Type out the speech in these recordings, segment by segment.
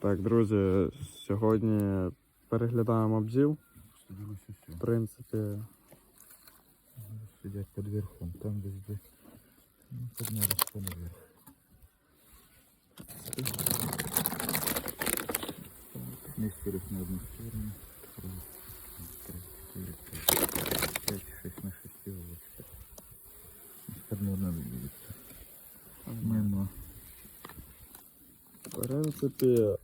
Так, друзі, сьогодні переглядаємо бджіл. В принципі, Сидять під верхом, там везде. Ну, поднялись по наверх. Сместились на одну сторону. Раз, три, четыре, пять, пять, шесть на шести волочках. Под надо двигаться. Нема. в принципі,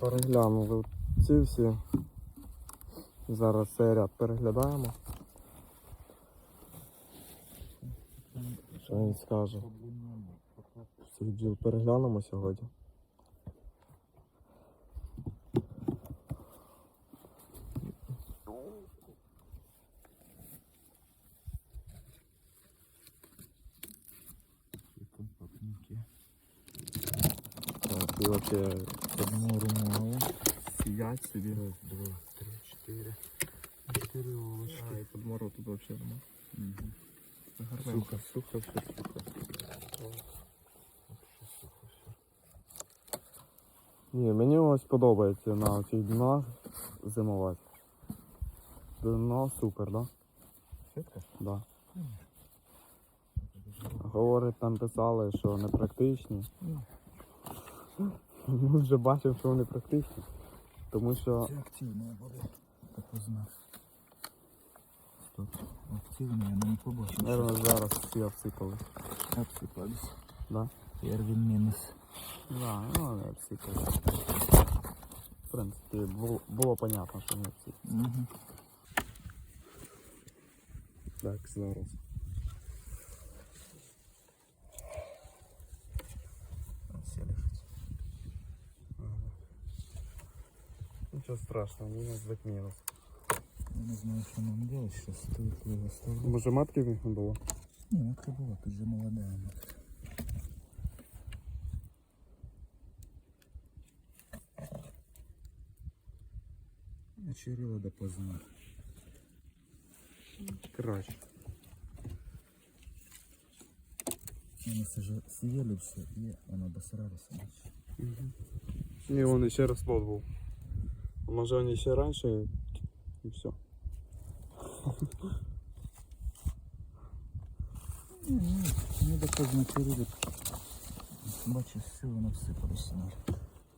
переглянули ці всі. Зараз цей ряд переглядаємо. Що він скаже? Всіх бджіл переглянемо сьогодні. Все компактненькие. Сидять собі. Раз, два, три, четыре. Четыре волочки. А, і подмору тут вообще нема. Гарненько. Сухо, сухо, все сухо. Ні, мені ось подобається на цих днах зимувати. Дно супер, да? Сетка? Да. Говорить, там писали, що не практичні. Ну. Ми вже бачимо, що вони практичні. Тому що Це активна буде. Так узнав. Стоп. Активна, я не побачив. Наверно, зараз всі обсипались. Обсипались. Да? Первый мінус. Да, ну вони обсипались. В принципі, було, було понятно, що вони обсипались. Угу. Так, зараз. Нічого страшного, мінус так мінус. Я не знаю, що нам делать сейчас. Стоит ли его оставлять? Може матки в них не було? Не, матка была, тут же молодая матка. Очерила допоздна. Краще. Они саже- съели все, и он обосрались. значит. І він ще розплод був. А Може вони ще раніше і все. Не, не, не допоздно черили. Бачиш, все воно всипалося.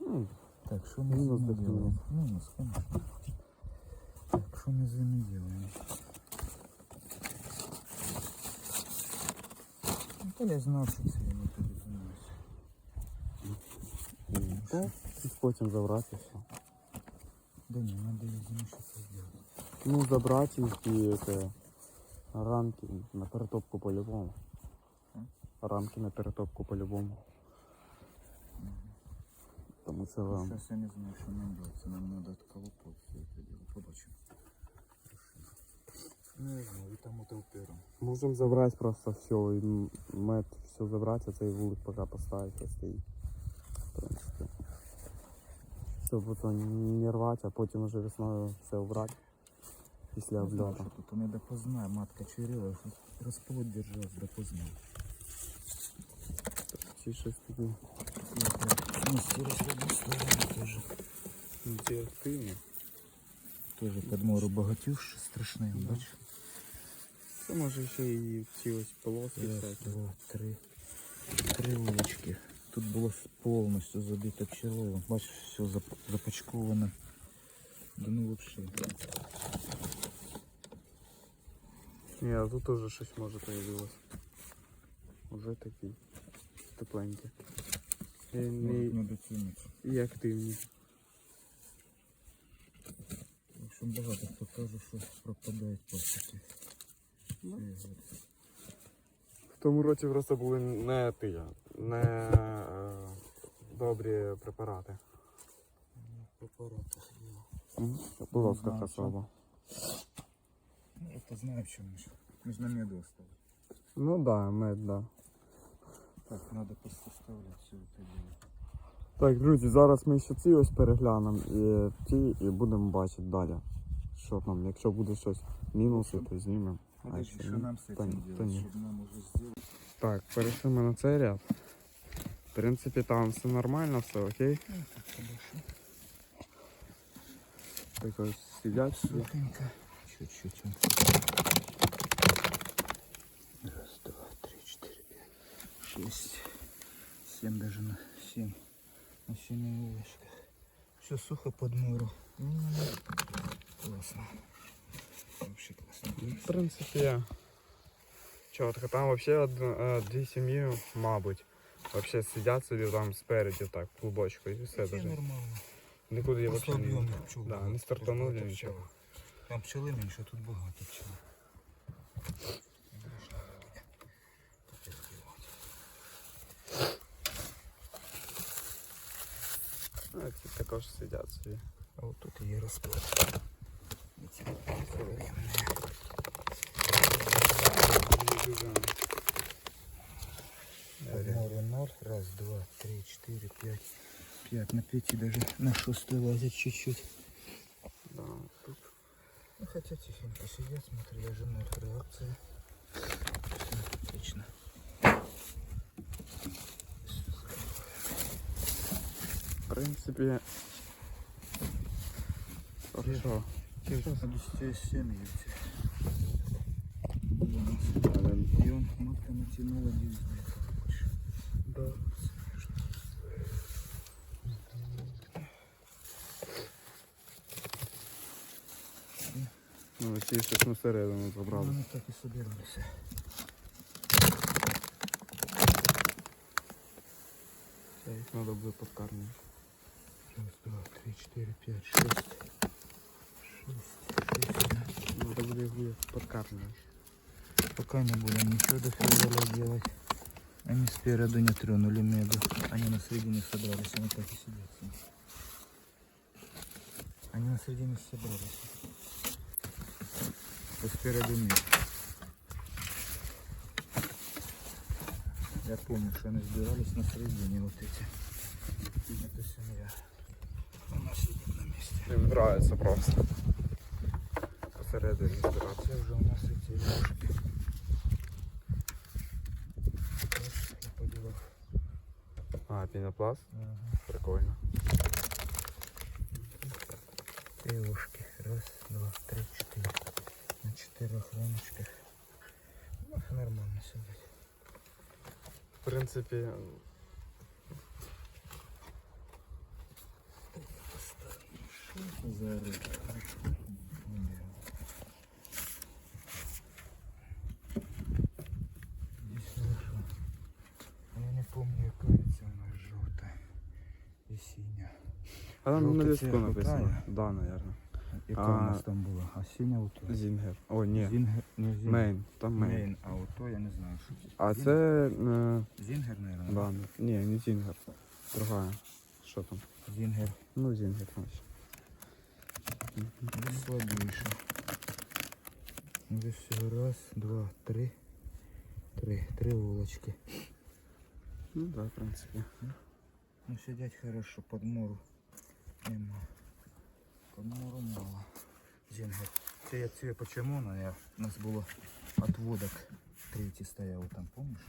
Ну, Так, що ми з Мінус ними так делаем? Мінус, конечно. Так, що ми з ними делаем? Ну, то я знав, що це я не тобі займаюся. Так, і потім забрати все. Да не, надо їх зиму щось зробити. Ну, забрати їх і це, рамки на перетопку по-любому. Рамки на перетопку по-любому. Тому це вам. Зараз я не знаю, що нам робити. Нам треба отколупати все це діло. Побачимо. Ну, я знаю, і там утопером. Можемо забрати просто все, і мед все забрати, а цей вулик поки поставити, хай стоїть. В принципі. Щоб потім не рвати, а потім вже весною все убрати. Після обльоту. тут не допознає, матка чирила, розплод держав, допознав. Ці щось такі Ну, одної сторони теж. ці активні. Теж подмору багатюш страшний, Да. бачиш? Це може ще і ці ось полоски Раз, всякі. два, три. Три вулочки. Тут було повністю забито пчелою. Бачиш, все зап- запачковано. Да ну вообще. Ні, а тут теж щось може появилось. Уже такі тепленькі. І, не, Надо цінити. і активні. В общем, багато хто каже, що пропадають пасіки. Ну. Це я. В тому році просто були не ті, не е, добрі препарати. Препарати. Будь ласка, знаю, хасоба. Ну, это знаю, в чому ж. Ми ж на меду оставили. Ну да, мед, да. Так, надо посоставлять все дело. Так, друзі, зараз ми ще ці ось переглянемо і ті, і будемо бачити далі. Що там, якщо буде щось мінуси, то знімемо. А що нам з этим делать, щоб нам уже сделать? Так, перейшли ми на цей ряд. В принципі, там все нормально, все окей. Ну. Так ось сидять. Сухенько. Чуть-чуть. Раз, два, три, четыре, пять, шесть, семь даже на семь. На семи улочках. Все сухо под муру. М, Классно. Вообще классно. Ну, В принципі, чітко. Там взагалі дві сім'ї, мабуть. Вообще сидять собі там спереді, так, клубочку, і все Вообще даже. нормально. Нікуди я взагалі не, пчел да, не стартанули багато нічого. Там пчели меньше, тут багато пчел. А ці також сидять собі. А вот тут є розплод. Море ноль. Раз, два, три, четыре, пять. Пять на пяти даже на шестой лазит чуть-чуть. Да, тут. Ну хотя тихенько сидят, смотри, даже ноль реакция. Всё, отлично. В принципі. Хорошо. Обещаю семьи эти. Але, И он матка натянула, не знаю, как больше. да. Ну, ці щось на середину забрали. Вони так і собиралися. Це їх треба буде подкармити. Раз, два, три, четыре, пять, шесть. Шесть, шесть. Треба буде їх буде подкармлювати. Пока не будем ничего до февраля делать. Они спереду не тронули меду. Они на середине собрались, они так и сидят. Они на середине собрались. А спереду мед. Я помню, что они сбирались на середине вот эти. Это семья. Она сидит на месте. Їм нравиться просто. Посередині збиратися. Це вже у нас эти ложки. пінопласт. Ага. Прикольно. Три ушки. Раз, два, три, четыре. На чотирьох рамочках. Ну, нормально сидить. В принципе. Здесь хорошо. Я не помню. Синя. а там на листку написано. Да, наверное. Яка у нас там була? А синя ото? Зінгер. О, ні. Зінгер, не Зінгер. Мейн. Там мейн. Мейн, а ото я не знаю, що це. А це. е, Зінгер, наверное. Да, ні, не Зінгер. Другая. Що там? Зінгер. Ну, Зінгер, значить. Десь слабіше. Десь всього раз, два, три. Три. Три вулочки. Ну да, в принципі. Ну сидять хорошо, подмору нема. Подмору мало. Зінгер. Це я це почему на я у нас було отводок. Третій стояв там, помниш?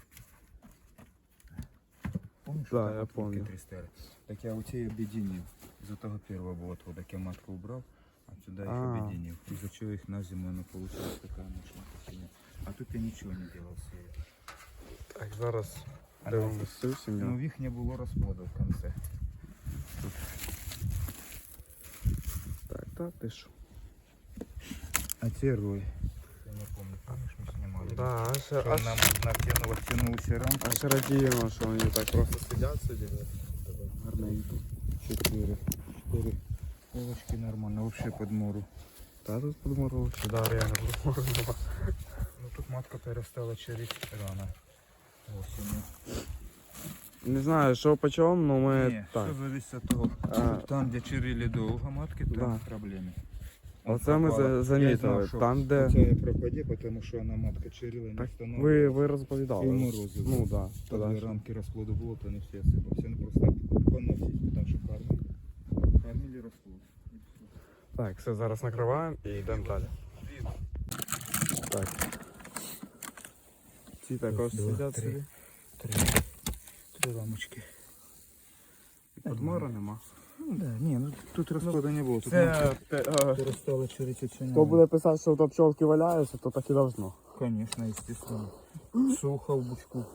Помниш? Да, там я отводки помню. три стояли? Так я у цієї об'єднів. З того першого було отводок я матку убрав, а сюди їх А. об'єднів. І за чого їх на зиму не получилось така мощна картина. А тут я нічого не делав з цією. Так, зараз А дивимось цю Ну, сім'ю. в їх не було розплоду в кінці. Так, так, ти що? А те рой. Я не помню, помнишь, мы снимали? Да, аж, Что аж, нам натянуло, втянулся рамку. аж радіємо, що вони так просто сидять собі. Гарненько. Четыре. Четыре. Полочки нормально, вообще под мору. Та тут подморов, що да, реально подморов. Ну тут матка перестала черить рано. Не знаю, що по чому, але ми Не, так. все зависит от того. А. Там, где черили долго матки, там Да. проблемы. Он Оце ми за- замітили. Там, де. Оце пропаде, потому що вона матка черила, не Так, ви, ви розповідали. І Ну. Да, Тоді тоді рамки розплоду було, то не всі осипався. Вони просто поносять, тому що кормили. Кормили розплод. І все. Так, все, зараз накриваємо і йдемо далі. Так. Ці також Раз, сидять три. собі. Три. Три рамочки. Подмора нема. Ну, да, ні, ну тут розходу не було. Тут Це ну, перестало через хто буде писати, що то пчолки валяються, то так і должно. Конечно, естественно. Сухо в бучку.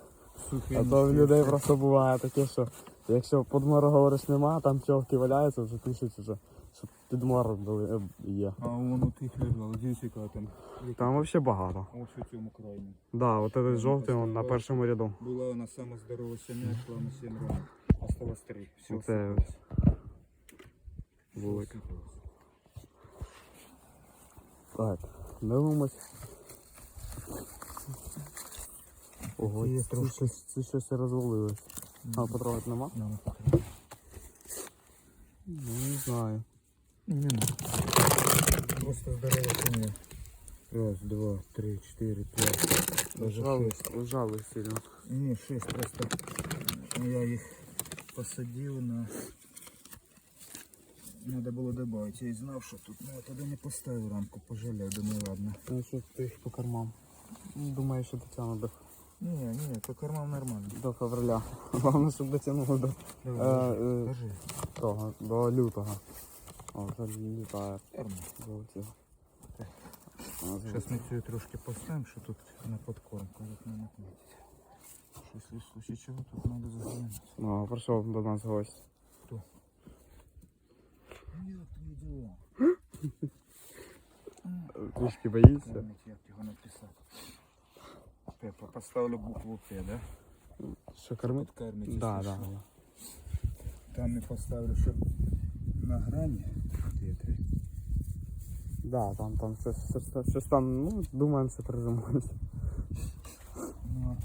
Сухий. А то в людей просто буває таке, що якщо подмора говориш нема, там пчолки валяються, вже пишуть вже, що підмор були- е, є. А вон у тих лежало, дивіться, яка там. Там взагалі багато. Ось у цьому крайні. Да, от этот жовтий он на першому ряду. Була вона сама здорова сім'я, йшла на 7 років. Осталось 3. Все, Оце осипалось. вулик. Так, дивимось. Ого, Є це трошки. щось, це щось розвалилось. А потрогати нема? На, на, на. Ну, не знаю. Не надо. Просто здорова сім'я. Раз, два, три, четыре, пять. Лежали, лежали сильно. Не, шесть просто. Я їх посадив на... Надо було добавить. Я і знав, що тут. Ну, я тоді не поставив рамку, пожалів, думаю, ладно. Ну що ти їх по кормам? Ну, Думаю, що дотягну до, Не, не, по кормам нормально. до февраля. Головне, щоб дотягнуло до Давай, Е, е. Кажи. того, до лютого. А, Зараз ми цю трошки поставимо, що тут на подкормку як нам отметить. Що, якщо в случае чого, тут треба заглянути. Ну, прийшов до нас гость. Ну, як твої діла? Трішки боїться. Як його написати. Пепа, поставлю букву П, да? Що кормить? Підкормить, Да, да. Там я поставлю, щоб на грані. Да, там, там щось, щось, щось там, ну, думаємо, що приземлимося. Ну.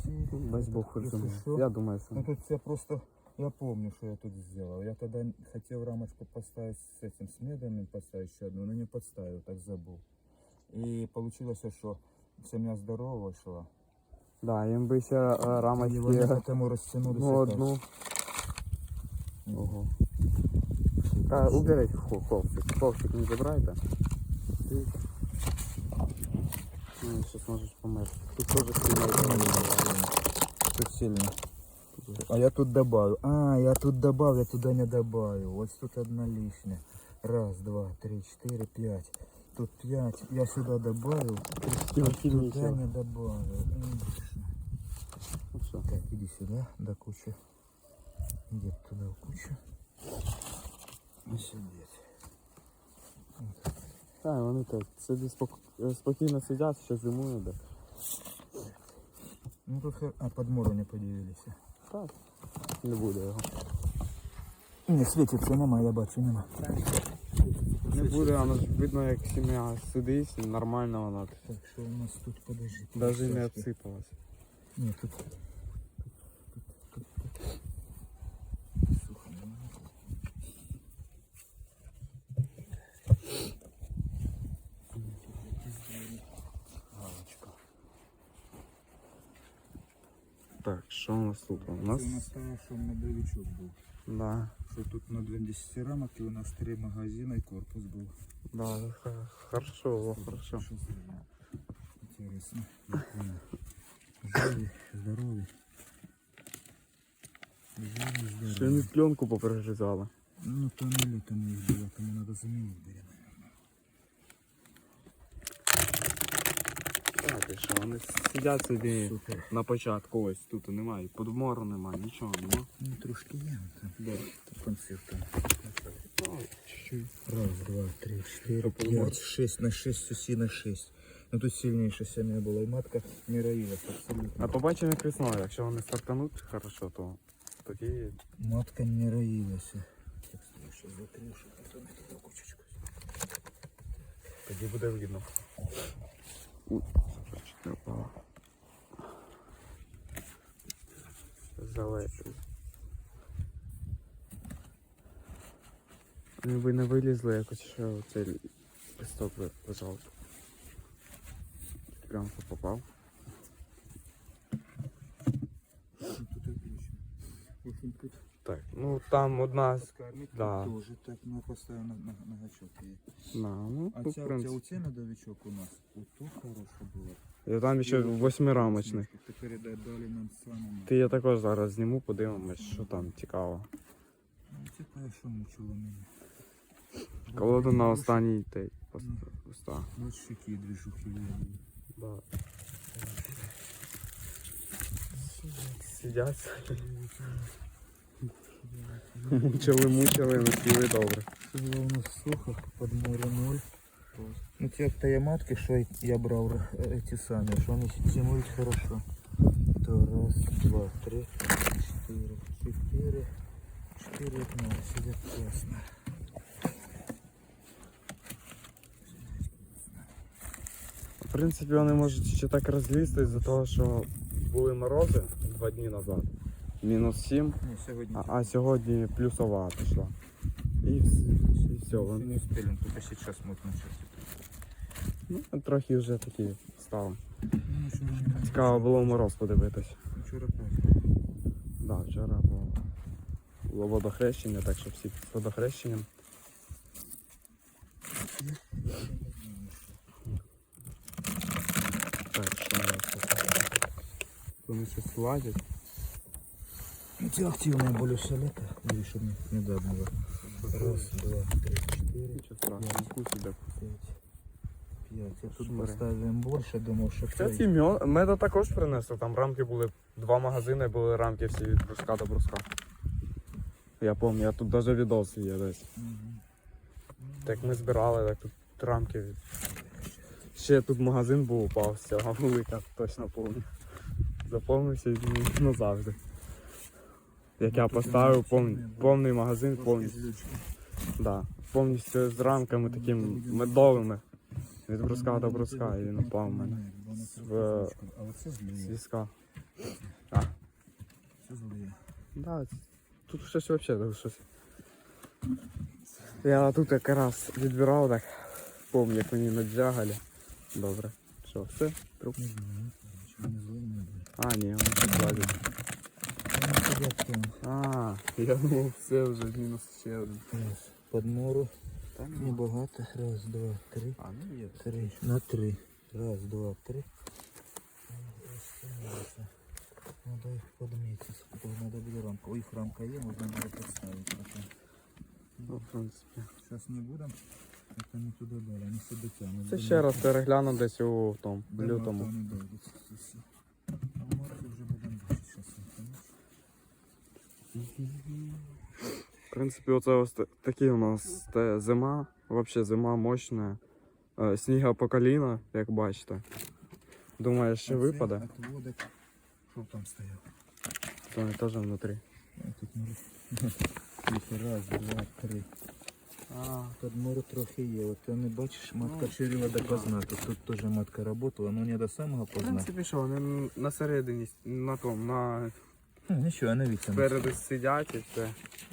Дай Бог Якщо Я думаю, що. Ну тут я просто, я помню, что я тут сделал. Я тогда хотел рамочку поставить с этим, с медами поставить еще одну, но не подставил, так забыл. И получилось, что семья здорова шла. Да, їм би ще е, И рамочки вони потому растянулись. ну, одну. Ну, Ого. А, уберіть хо- ковчик. Ковчик не забирайте. Дивіться. Ну, зараз можеш померти. Тут теж сильно Тут сильно. А я тут добавил. А, я тут добавил, я туда не добавил. Вот тут одна лишняя. Раз, два, три, четыре, пять. Тут пять. Я сюда добавил. Трішки Туда нічого. не добавил. М, Ну що? Так, иди сюда, до кучи. Иди туда в кучу. И сидеть. Так, вони так собі спок- е, спокійно сидять, ще зимують. Да. Ну хе- а подмору не подивились. Так, не буде його. Не світиться, нема, я бачу, нема. Не буде, воно ж видно, як сім'я сидить, нормально воно. Так, що у нас тут подожди. Навіть не трошки. обсипалось. Ні, тут, тут, тут. Сухо, нема. Галочка. Так, що у нас тут? У нас, Це у нас того, що медовичок був. да, Що тут на 20 рамок і у нас три магазини і корпус був. да, хорошо, хорошо. Інтересно. Живі, здорові. Живі, Ще не пленку попережизала. Ну, то не літом їх було, тому треба замінити Так, що, вони сидять собі Супер. на початку, ось тут немає, подмору немає, нічого нема. Ну, трошки є. Да. Концерт. Ну. Раз, два, три, полумар? пять, шесть на шесть, усі на шесть. Ну тут сильніша сім'я була, і матка не роїлась абсолютно. А побачимо як весною, якщо вони стартануть хорошо, то тоді Матка кучечку. тоді буде видно. Ой, чуть не Вони не вилізли, якось що цей листок лежав. Прямо попав. Ну, Тут отлично. В общем, тут Так, ну там одна з. Да. тут теж так ми поставимо на, на, на гачок її. На, ну, А тут, ця, в ця принципі. оця медовичок у нас, ото хороша була. І там ще восьмирамочний. Тепер далі нам самому. Ти я також зараз зніму, подивимось, що там цікаво. Ну, Це те, що мучило мене. Колоду на останній тей. Поста. Ось які движухи виявили. Да. Сидять. Мучили, мучили, не сіли добре. Це було у нас сухо, під море ноль. Ну ті як матки, що я брав е, ті самі, що вони зимують хорошо. То раз, два, три, чотири, чотири, чотири, ну, сидять класно. В принципі, вони можуть ще так розлізти з-за того, що були морози два дні назад. Мінус 7, Ні, сьогодні а, а сьогодні плюсова пішла. І, вс- і все. Вони, не успели, только сейчас мутно час. ну, трохи вже такі стали. Ну, вчора не Цікаво було в мороз подивитись. Вчора. Да, вчора було, було водохрещення, так що всі з водохрещенням. Так, що у нас тут? Вони щось лазять. Ті активні все лето. Дивись, щоб не, не. Раз, два, три, чотири, страшного, п'ять. Я тут Шмари. поставимо більше, думав, що Кстати, цей- меда також принесли. Там рамки були, два магазини були рамки всі від бруска до бруска. Я пам'ятаю, я тут навіть відос є десь. Так ми збирали, так тут рамки. від- Ще тут магазин був упав з велика, точно повний. Заповнився і назавжди. Як я поставив повний, повний магазин, повністю. Да, повністю з рамками такими медовими. Від бруска до бруска, і він упав в мене. А оце З візка. Зліє. Да, тут щось взагалі щось. Я тут якраз відбирав так. Помню, як мені наджагали. Добре. Що, все? Труп? А, ні, вони тут там. А, я думав, все вже мінус ще один. Подмору. Та Небагато. Раз, два, три. А, ну є. Три. На три. Раз, два, три. Надо их подметить. Надо буде рамка. У їх рамка є, можна буде поставити. Ну, в принципі. Зараз не будемо. Це не туди далі, вони все дотягнуть. Це ще раз перегляну десь у тому, лютому. марта вони дойдуть ці всі. А в марті вже будемо бачити, що це. В принципі, оце ось такі у нас те зима. Взагалі зима мощна. Е, Сніга по коліна, як бачите. Думаю, ще випаде. Що там стояв? То вони теж внутрі. Раз, два, три. А, Тут море трохи є. От ти не бачиш, матка Ну, вчерила допоздна. Тут, тут теж матка працювала, але не до самого в принципі, що, вони на середині, на тому, на Ну, нічого, не вітя. спереду сидять і все.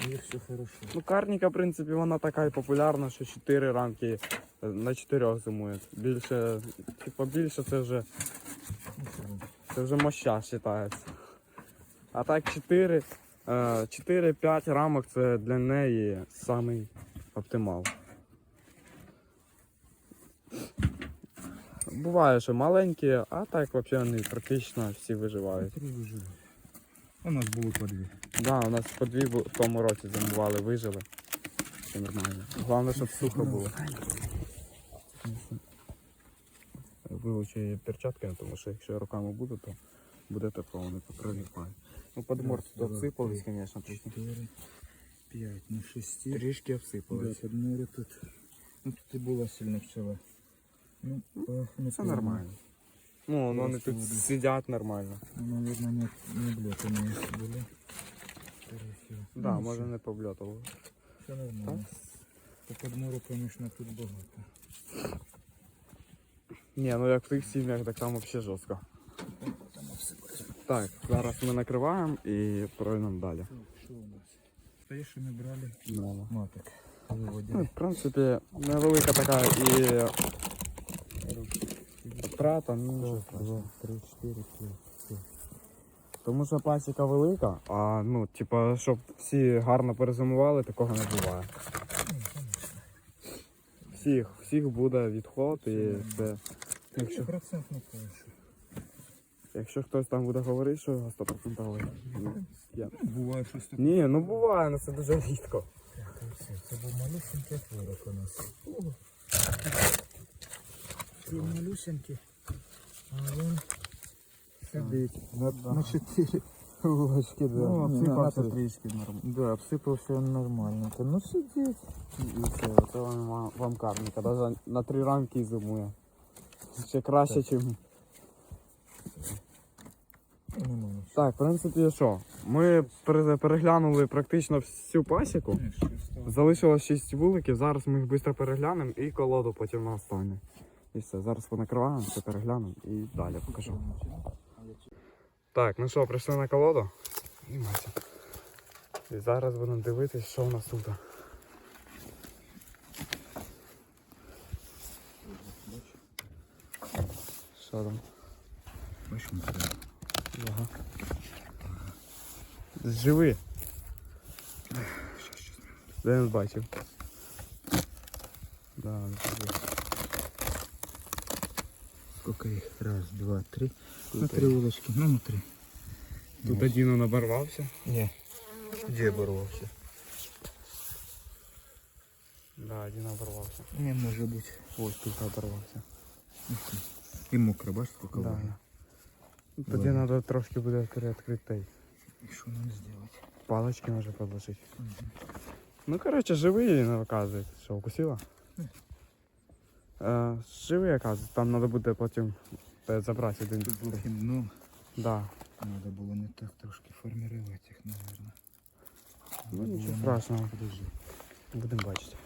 І все хорошо. Ну, карніка, в принципі, вона така і популярна, що 4 рамки е, на 4 зимують. Більше, типу, більше це вже, це вже моща вважається. А так 4, 4-5 рамок це для неї самий оптимал. Буває, що маленькі, а так взагалі вони практично всі виживають. У нас було по дві. Да, у нас по дві в тому році зимували, вижили. Все нормально. Головне, щоб сухо було. Вилучу її перчатками, тому що якщо я руками буду, то буде тепло, вони приліпають. Ну, подморці Раз, два, обсипались, звісно. Чотири, п'ять, на шесті. Трішки Да, обсипались. під море тут. Ну, тут і була сильна пчела. Ну, Це нормально. Ну, ну, вони тут Просто сидять нормально. Наверное, не, не. Скорее всего. Да, Ну, може не побльотували. Все нормально. По подмору, конечно, тут багато. Ні, ну як в тих сім'ях, так там взагалі жорстко. Там. Так, зараз ми накриваємо і пройдемо далі. Що у нас? Те, що ми брали Ну, маток. Ну, Виводили. в принципі, невелика така і втрата, ну три, чотири, п'ять. Тому що пасіка велика, а ну, типа, щоб всі гарно перезимували, такого не буває. Всіх, всіх буде відход і все. Якщо. Якщо хтось там буде говорити, що його 100%. Ну, я... Буває щось таке. Ні, ну буває, але це дуже рідко. Це був малюсенький творог у нас. Ці малюсенькі, а він сидить. На, на чотири вулочки, да. Ну, обсипався трішки нормально. Да, обсипався нормально. Та ну сидіть. І все, це вам, вам карніка. Навіть на три рамки зимує. Ще краще, ніж. Так, в принципі, що? Ми переглянули практично всю пасіку. Залишилось 6 вуликів, зараз ми їх швидко переглянемо і колоду потім на останнє. І все, зараз понакриваємо, все переглянемо і далі покажу. Так, ну що, прийшли на колоду. Знімайся. І зараз будемо дивитись, що у нас тут. Що там? Це. Ага. Живи. Де не бачив? Да, живи. Сколько їх? Раз, два, три. Тут На три вулочки. Ну, на три. Тут один он оборвався. Ні. Де боролся? Да, один оборвався. Не може бути. Ось тут оборвався. І мокро, бачиш, сколько Да. влаги? Ну, Тоді Ладно. треба трошки буде відкрити. І що нам зробити? Палочки може подложити. Ну, коротше, живий він оказується. Що, укусила? Е, живий, оказується. Там треба буде потім е, забрати один. Тут плохим дном. Да. Надо було не так трошки формувати їх, наверное. Ну, нічого страшного. Подожди. Будемо бачити.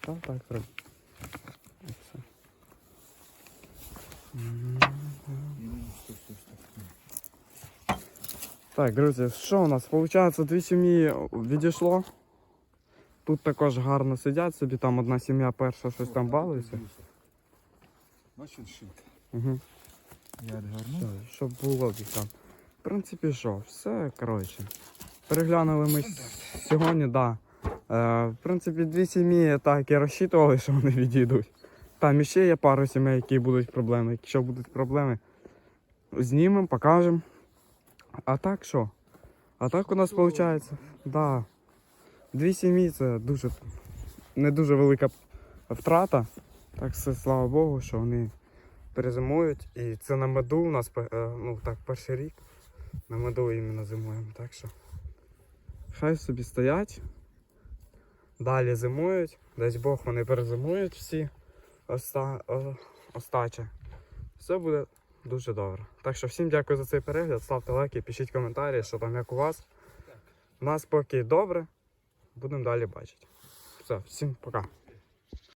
Так, так, треба. Все. М. Стой. Так, друзі, що у нас? Получається, дві сім'ї відійшло. Тут також гарно сидять собі, там одна сім'я перша щось там балується. Бачиш шик? Угу. Я відгарну. Щоб було їх там. В принципі, що, все, коротше. Переглянули ми сьогодні, так. Да. Е, в принципі, дві сім'ї так і розчитували, що вони відійдуть. Там іще є пару сімей, які будуть проблеми. Якщо будуть проблеми, знімемо, покажемо. А так що? А так у нас виходить. Да. Дві сім'ї це дуже не дуже велика втрата. Так все, слава Богу, що вони перезимують. І це на меду у нас е, ну, так, перший рік. На меду іменно зимуємо. Так що хай собі стоять. Далі зимують. Дай Бог вони перезимують всі оста... о- остачі. Все буде дуже добре. Так що всім дякую за цей перегляд. Ставте лайки, пишіть коментарі, що там як у вас. У нас поки добре. Будемо далі бачити. Все, всім пока.